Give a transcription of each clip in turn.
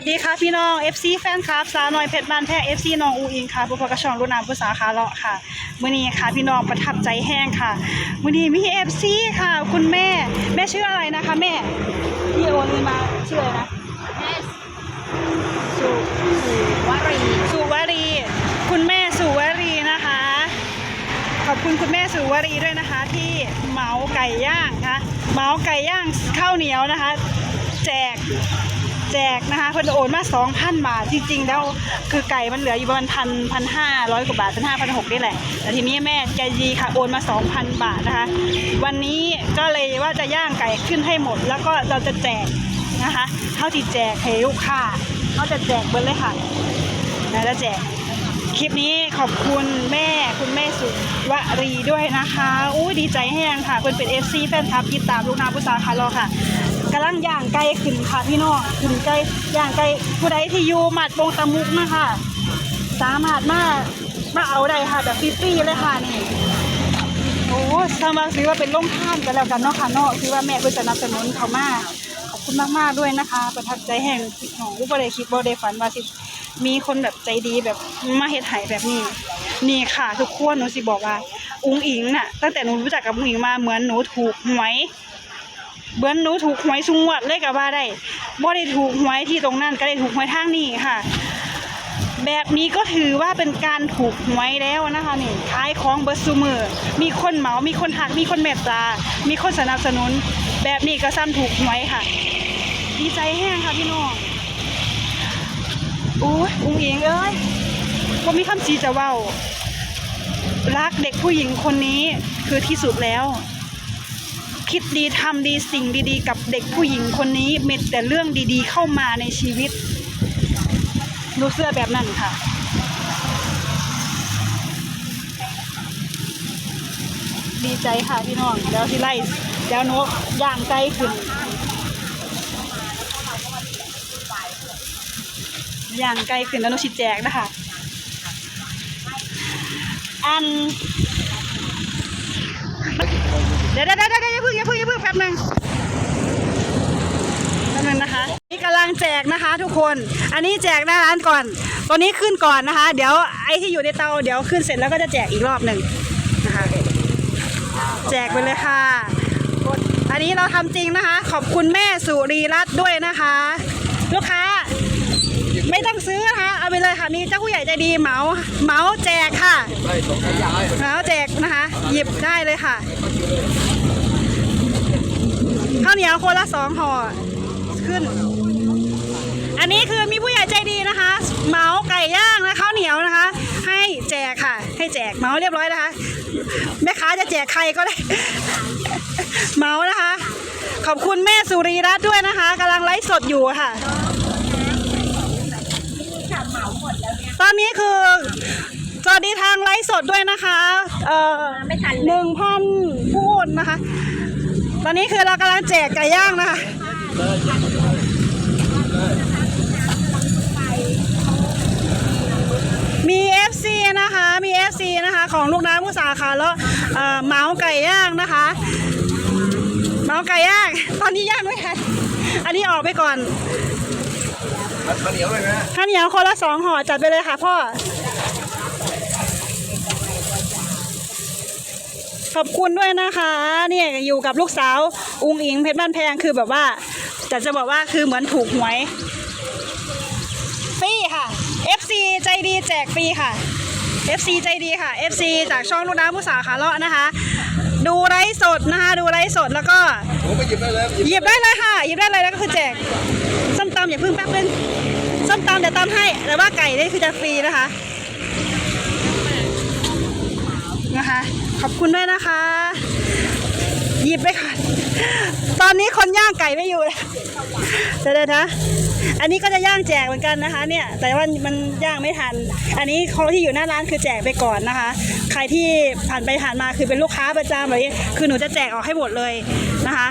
สวัสดีค่ะพี่น้อง FC แฟนคลับสาวน้อยเพชรบ้านแพง FC น้องอูอิงค่ะผู้ประกระชองรุ่นน้ำผู้สาขาเลาะค่ะมื้อนี้ค่ะพี่น้องประทับใจแห้งค่ะมื้อนี้มี FC ค่ะ คุณแม่ แม่ชื่ออะไรนะคะ แม่พี่โอนเงินมาชื่ออะไรนะแม่สุสุวรีสุวรี คุณแม่สุวรีนะคะ ขอบคุณคุณแม่สุวรีด้วยนะคะ ที่เหมาไก่ย่างนะคะเหมาไก่ย่างข้าวเหนียวนะคะ แจก แจกนะคะเพิ่นโอนมา2,000บาทจริงๆแล้วคือไก่มันเหลืออยู่ประมาณพันพันห้าร้อยกว่าบาทพันห้าพันหกนี่แหละ แต่ทีนี้แม่ใจดีค่ะโอนมา2,000บาทนะคะ วันนี้ก็เลยว่าจะย่างไก่ขึ้นให้หมด แล้วก็เราจะแจกนะคะเท่าที่แจกให้ลูกค้าเขาจะแจกเบิร์เลยค่ะนะจะแจกคลิปนี้ขอบคุณแม่คุณแม่สุวรีด้วยนะคะ อู้ดีใจแห้งค่ะเพิ่นเป็นเอฟซีแฟนคลับติดตามลูกนาผู้สาขารอค่ะ กำลังย่างไก่ขึ้นค่ะพี่น้องขึ้นไก่ย่างไก่ผู้ใดที่อยู่หมัดโปงตะมุกนะคะสามารถมามาเอาได้ค่ะแบบฟรีๆเลยค่ะนี่โอ้สามารถซื้อว่าเป็นโรงท่านกันแล้วกันเนาะค่ะเนาะคือว่าแม่เพิ่นสนับสนุนเขามากขอบคุณมากๆด้วยนะคะ ประทับใจแห่งของอุบได้คิดบ่ได้ฝันว่าสิมีคนแบบใจดีแบบมาเฮ็ดไห้แบบนี้ นี่ค่ะ ทุกคนหนูสิบอกว่า อุ้งอิงน่ะตั้งแต่หนูรู้จักกับอุ้งอิงมาเหมือนหนูถูกหวย เหมือนหนูถูกหวยสุงวัดเลยกับว่าได้บ่ได้ถูกหวยที่ตรงนั้นก็ได้ถูกหวยทางนี้ค่ะ แบบนี้ก็ถือว่าเป็นการถูกหวยแล้วนะคะนี่ขายของเบอร์ซูมือมีคนเหมา มีคนหัก มีคนเมตตา มีคนสนับสนุน แบบนี้ก็ซ้ำถูกหวยค่ะ ดีใจแห้งค่ะพี่น้องโอ้ยอุ้งอิงเอ้ยว่ามีคำสีจะเว้ารักเด็กผู้หญิงคนนี้คือที่สุดแล้ว คิดดีทำดีสิ่งดีๆ กับเด็กผู้หญิงคนนี้มีแต่เรื่องดีๆ เข้ามาในชีวิตหนูเสื้อแบบนั้นค่ะดีใจค่ะพี่น้องเดี๋ยวที่ไล่เดี๋ยวหนูย่างใจขึ้นย่างไกลขึ้นแล้วหนุชิแจกนะคะ อัน เดี๋ยวเดี๋ยวเดี๋ยวอย่าเพึ่งอย่าเพึ่งอย่าเพึ่งแป๊บหนึงแป๊บหนึงนะคะนี่กำลังแจกนะคะ ทุกคน อันนี้แจกหน้าร้านก่อนตัวนี้ขึ้นก่อนนะคะ เดี๋ยวไอ้ที่อยู่ในเตาเดี๋ยวขึ้นเสร็จแล้วก็จะแจกอีกรอบหนึ่งนะคะแจกไปเลยค่ะอันนี้เราทำจริงนะคะ ขอบคุณแม่สุรีรัตน์ด้วยนะคะ ลูกค้าไม่ต้องซื้อนะคะเอาไปเลยค่ะมีเจ้าผู้ใหญ่ใจดีเหมาเหมาแจกค่ะเหมาแจกนะคะ หยิบได้เลยค่ะ ข้าวเหนียวคนละสองห่อขึ้น อันนี้คือมีผู้ใหญ่ใจดีนะคะ เมาไก่ย่างและข้าวเหนียวนะคะ ให้แจกค่ะ ให้แจกเมาเรียบร้อยนะคะ แม่ค้าจะแจกใครก็ได้ เมานะคะ ขอบคุณแม่สุรีรัตน์ด้วยนะคะกำลังไลฟ์สดอยู่ค่ะ ตอนนี้คือสวัสดีทางไล ฟ์สดด้วยนะคะ เอ่อไม่ทันหเลยนึ่งพันพูดนะคะ ตอนนี้คือเรากำลังแจกไก่ย่างนะคะมี FC นะคะ มี FC นะคะ ของลูกน้ำผู้สาขาแล้วเอ่อเหมาไก่ย่างนะคะเหมาไก่ย่าง ตอนนี้ย่างไม่ทันอันนี้ออกไปก่อนข้าวเหนียวเลยนะข้าวเหนียวคนละสองห่อจัดไปเลยค่ะพ่อ ขอบคุณด้วยนะคะเนี่ยอยู่กับลูกสาวอุงอิงเพชรบ้านแพงคือแบบว่า แต่จะบอกว่าคือเหมือนถูกหวยฟรีค่ะ FC ใจดีแจกฟรีค่ะ FC ใจดีค่ะ FC จากช่องลูกน้ำผู้สาวขาเลาะนะคะ ดูไลฟ์สดนะคะ ดูไลฟ์สดแล้วก็หยิบได้เลยหยิบได้เลยค่ะหยิบได้เลยแล้วก็คือแจกส้มตำอย่าเพิ่งแป๊บนึงส้มตำเดี๋ยวตำให้แต่ว่าไก่นี่คือจะฟรีนะคะ ขอบคุณด้วยนะคะ หยิบไปก่อนตอนนี้คนย่างไก่ไม่อยู่เลยเดี๋ยวนะอันนี้ก็จะย่างแจกเหมือนกันนะคะ เนี่ย แต่ว่ามันย่างไม่ทัน อันนี้เขาที่อยู่หน้าร้านคือแจกไปก่อนนะคะ ใครที่ผ่านไปผ่านมาคือเป็นลูกค้าประจำแบบนี้คือหนูจะแจกออกให้หมดเลยนะคะ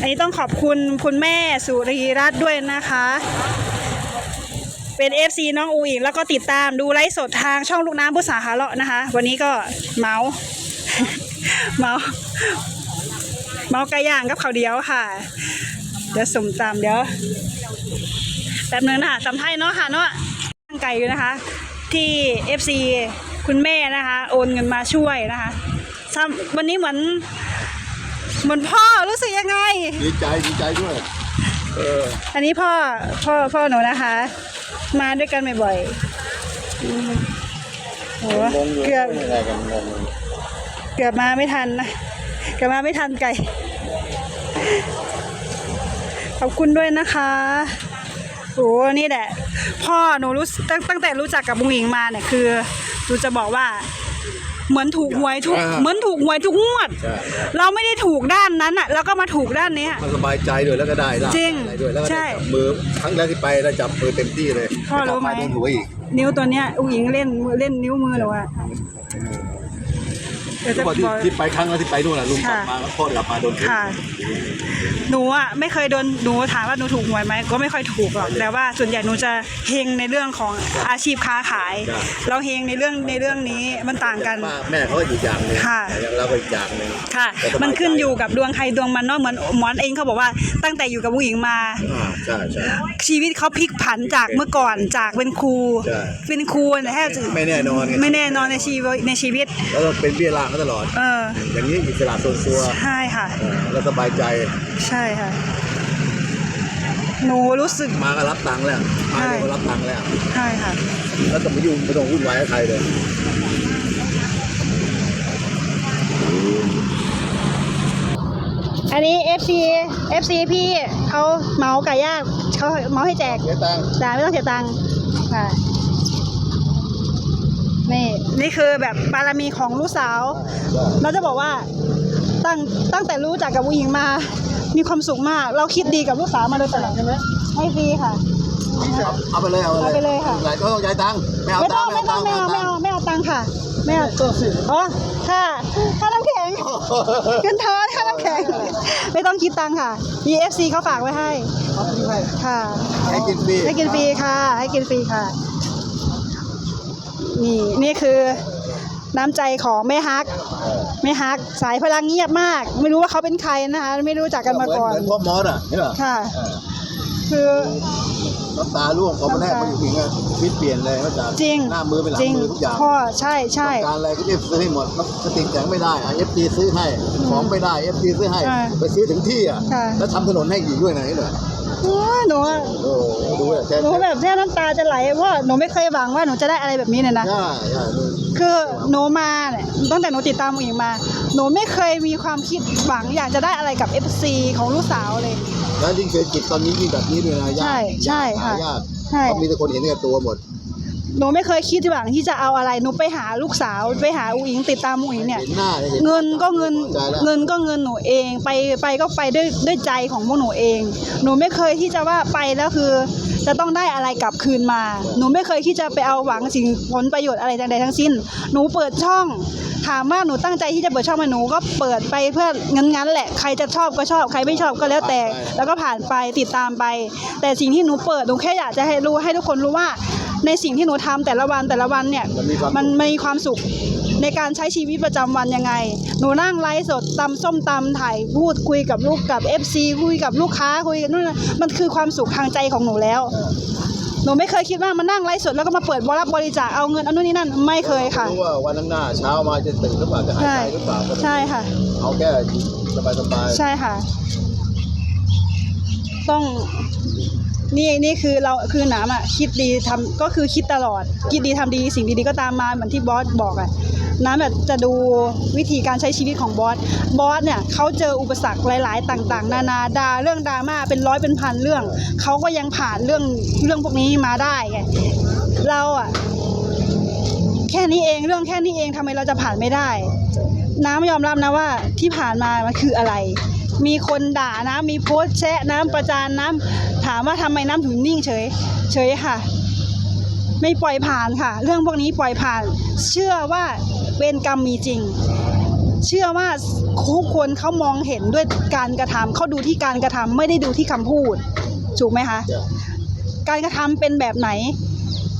อันนี้ต้องขอบคุณคุณแม่สุรีรัตน์ด้วยนะคะ เป็น FC น้องอูอิงแล้วก็ติดตามดูไลฟ์สดทางช่องลูกน้ำผู้สาขาเลาะนะคะ วันนี้ก็เมาเมาเมาไก่ย่างกับข้าวเดียวค่ะ เดี๋ยวสมตามเดี๋ยวแป๊บนึงนะคะจำไทยเนาะค่ะเนาะตั้งไก่อยู่นะคะ ที่ FC คุณแม่นะคะ โอนเงินมาช่วยนะคะซ้ำวันนี้เหมือนเหมือนพ่อรู้สึกยังไง ดีใจดีใจด้วย เออ อันนี้พ่อพ่อพ่อหนูนะคะ มาด้วยกันบ่อยๆอืมโหงงอยู่เกือบยังไงกันงงเกือบมาไม่ทันนะเกือบมาไม่ทันไก่ ขอบคุณด้วยนะคะโอ้นี่แหละ พ่อหนูรู้สึกตั้งตั้งแต่รู้จักกับบุงอิงมาเนี่ยคือหนูจะบอกว่า เหมือนถูกหวยทุกเหมือนถูกหวยทุกงวดใช่ใช่เราไม่ได้ถูกด้านนั้นอะเราก็มาถูกด้านเนี้ย มันสบายใจด้วยแล้วก็ได้ลาบจริงอะไรด้วยแล้วก็ใช่ได้จับมือครั้งแรกที่ไปได้จับมือเต็มที่เลยพ่อรู้ไหมกลับาโดนหัวอีกนิ้วตัวเนี้ยอุ๋งอิงเล่นเล่นนิ้วมือหนูอะเดี๋ยวจะ ทุกวันที่บอกที่ไปครั้งแรกที่ไปนู่นน่ะลุงกลับค่ะมาแล้วพ่อกลับมาโดนหัวค่ะ หนูอะไม่เคยโดนหนูถามว่าหนูถูกหวยไหมก็ไม่ค่อยถูกหรอกแต่ว่าส่วนใหญ่หนูจะเฮงในเรื่องของอาชีพค้าขาย เราเฮงในเรื่องในเรื่องนี้มันต่างกัน ป้าแม่เขาก็อีกอย่างหนึ่งค่ะ แต่อย่างเราก็อีกอย่างหนึ่งค่ะแต่สบายใจมันขึ้นอยู่กับดวงใครดวงมันเนาะเหมือนหมอนเองเขาบอกว่าตั้งแต่อยู่กับผู้หญิงมา อ่าใช่ใช่ ชีวิตเขาพลิกผันจากเมื่อก่อนจากเป็นครู ใช่ เป็นครูเนี่ยแทบจะไม่แน่นอนไงไม่แน่นอนในชีวิตในชีวิต แล้วก็เป็นเบี้ยล่างเขาตลอด เออ อย่างนี้อิสระส่วนตัวใช่ค่ะ เออแล้วสบายใจใช่ค่ะ หนูรู้สึก มาก็รับตังค์แล้วใช่มาก็รับตังค์แล้ว ใช่ค่ะ แล้วก็ไม่ยุ่งไม่ต้องวุ่นวายกับใครเลยอันนี้ FC FC พี่เขาเมาไก่ย่างเขาเมาให้แจกเสียตังค์ แต่ไม่ต้องเสียตังค์ค่ะ นี่นี่คือแบบบารมีของลูกสาวใช่เราจะบอกว่าตั้งตั้งแต่รู้จักกับผู้หญิงมา มีความสุขมาก เราคิดดีกับลูกสาวมาโดยตลอดใช่ไหมให้ฟรีค่ะ เอาเอาไปเลยเอาเอาไปเลยค่ะไม่ต้องจ่ายตังค์ไม่เอาไม่ตัต้องงค์ไม่ต้องไม่เอาไม่เอาไม่เอาตังค์ค่ะไม่เอาอ๋อค่ะค่าน้ำแข็งเงินทอนค่าน้ำแข็ง ไม่ต้องคิดตังค์ค่ะ EFC เขาฝากไว้ให้ค่ะ ให้กินฟรี ให้กินฟรีค่ะ ให้กินฟรีค่ะนี่นี่ คือน้ำใจของแม่ฮักแม่ฮักสายพลังเงียบมาก ไม่รู้ว่าเขาเป็นใครนะคะ ไม่รู้จักกันมาก่อนเหมือนพ่อมอสอะเห็นเหรอค่ะเออคือน้ำตาร่วงพอมาแรกมาอยู่ถึงอะชีวิตเปลี่ยนเลยว่าจะจริงหน้ามือเป็นหลังจริงมือทุกอย่างพ่อใช่ใช่การอะไรก็จะซื้อให้หมดสติงแข็งไม่ได้เอฟซีซื้อให้ของไม่ได้เอฟซีซื้อให้อ่าไปซื้อถึงที่อะค่ะแล้วทำถนนให้อีกด้วยนะเห็นเหรอ โอ้ยหนูอะโอ้โหดูอะแค่หนูแบบแค่น้ำตาจะไหลเพราะหนูไม่เคยหวังว่าหนูจะได้อะไรแบบนี้เลยนะใช่ใช่ดูคือหนูมาเนี่ยตั้งแต่หนูติดตามผู้หญิงมา หนูไม่เคยมีความคิดหวังอยากจะได้อะไรกับ FC ของลูกสาวเลย แล้วยิ่งเศรษฐกิจตอนนี้ยิ่งแบบนี้ด้วยนะยากใช่ใช่ยากหาค่ะยากใช่เพราะมีแต่คนเห็นแก่ตัวหมด หนูไม่เคยคิดหวังที่จะเอาอะไรหนูไปหาลูกสาวไปหาอุ๋งอิงติดตามอุ๋งอิงเนี่ย เห็นหน้าเห็นเงินก็เงินใจแล้ว เงินก็เงินหนูเองไปไปก็ไปด้วยด้วยใจของพวกหนูเอง หนูไม่เคยที่จะว่าไปแล้วคือ จะต้องได้อะไรกลับคืนมา หนูไม่เคยที่จะไปเอาหวังสิ่งผลประโยชน์อะไรใดๆทั้งสิ้น หนูเปิดช่อง ถามว่าหนูตั้งใจที่จะเปิดช่องมาหนูก็เปิดไปเพื่องั้นๆแหละใครจะชอบก็ชอบใครไม่ชอบก็แล้วแต่ แล้วก็ผ่านไปติดตามไป แต่สิ่งที่หนูเปิดหนูแค่อยากจะให้รู้ให้ทุกคนรู้ว่า ในสิ่งที่หนูทำแต่ละวันแต่ละวันเนี่ยมันมีความสุขมันมีความสุขในการใช้ชีวิตประจำวันยังไง หนูนั่งไลฟ์สดตำส้มตำถ่ายพูดคุยกับลูกกับ FC คุยกับลูกค้าคุยกันนู่นนนมันคือความสุขทางใจของหนูแล้ว หนูไม่เคยคิดว่ามานั่งไลฟ์สดแล้วก็มาเปิดบรับบริจาคเอาเงินเอานู่นนี่นั่นไม่เคยค่ะรู้ว่าวันข้างหน้าเช้ามาจะตื่นหรือเปล่าจะหายใช่ใจหรือเปล่าก็ไม่รู้ใช่ค่ะเอาแค่สบายสบายๆใช่ค่ะ ต้อง นี่นี่คือเราคือหนามอะคิดดีทำก็คือคิดตลอด คิดดีทำดีสิ่งดีๆก็ตามมาเหมือนที่บอสบอกอะน้ำแบบจะดูวิธีการใช้ชีวิตของบอสบอสเนี่ยเขาเจออุปสรรคหลาย ๆ ต่างๆ นานาดาเรื่องดราม่าเป็นร้อยเป็นพันเรื่องเขาก็ยังผ่านเรื่องเรื่องพวกนี้มาได้ไงเราอะแค่นี้เองเรื่องแค่นี้เองทำไมเราจะผ่านไม่ได้ น้ำยอมรับนะว่าที่ผ่านมามันคืออะไร มีคนด่านะ มีโพสต์แชะน้ำประจานน้ำถามว่าทำไมน้ำถึงนิ่งเฉย เฉยค่ะ ไม่ปล่อยผ่านค่ะ เรื่องพวกนี้ปล่อยผ่าน เชื่อว่าเวรกรรมมีจริง เชื่อว่าทุกคนเขามองเห็นด้วยการกระทำเขาดูที่การกระทำไม่ได้ดูที่คำพูดถูกไหมคะ การกระทำเป็นแบบไหน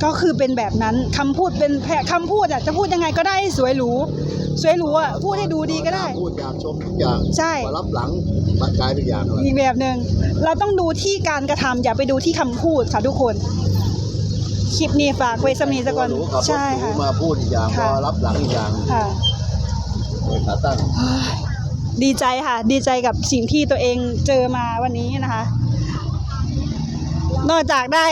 ก็คือเป็นแบบนั้นคำพูดเป็นแค่คำพูดอะจะพูดยังไงก็ได้ให้สวยหรูสวยหรูอะพูดให้ดูดีก็ได้ พูดอยากชมทุกอย่างใช่มารับหลังมากลายเป็นอย่างอะไรอีกแบบหนึ่งเราต้องดูที่การกระทำอย่าไปดูที่คำพูดค่ะทุกคนคลิปนี้ฝากไว้สำนีสก่อนหรูขับรถใช่หรูค่ะมาพูดอีกอย่างค่ะพอรับหลังอีกอย่างค่ะเลยขาตั้งดีใจค่ะ ดีใจกับสิ่งที่ตัวเองเจอมาวันนี้นะคะ นอกจากได้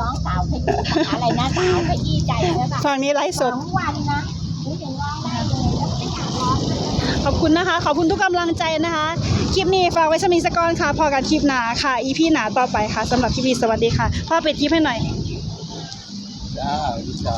ลองบอกสิให้หนูถึงร้องสาวขยี้อะไรนะสาวขยี้ใจนะแบบฝั่งนี้ไลฟ์สดสองวันนะหนูถึงร้องได้เลยแล้วไม่อยากร้องเลยขอบคุณนะคะ ขอบคุณทุกกำลังใจนะคะ คลิปนี้ฝากไว้สมิงสกอนค่ะ พอกันคลิปหนาค่ะ อีพีหนาต่อไปค่ะสำหรับคลิปนี้สวัสดีค่ะพ่อปิดคลิปให้หน่อย จ้าวิชา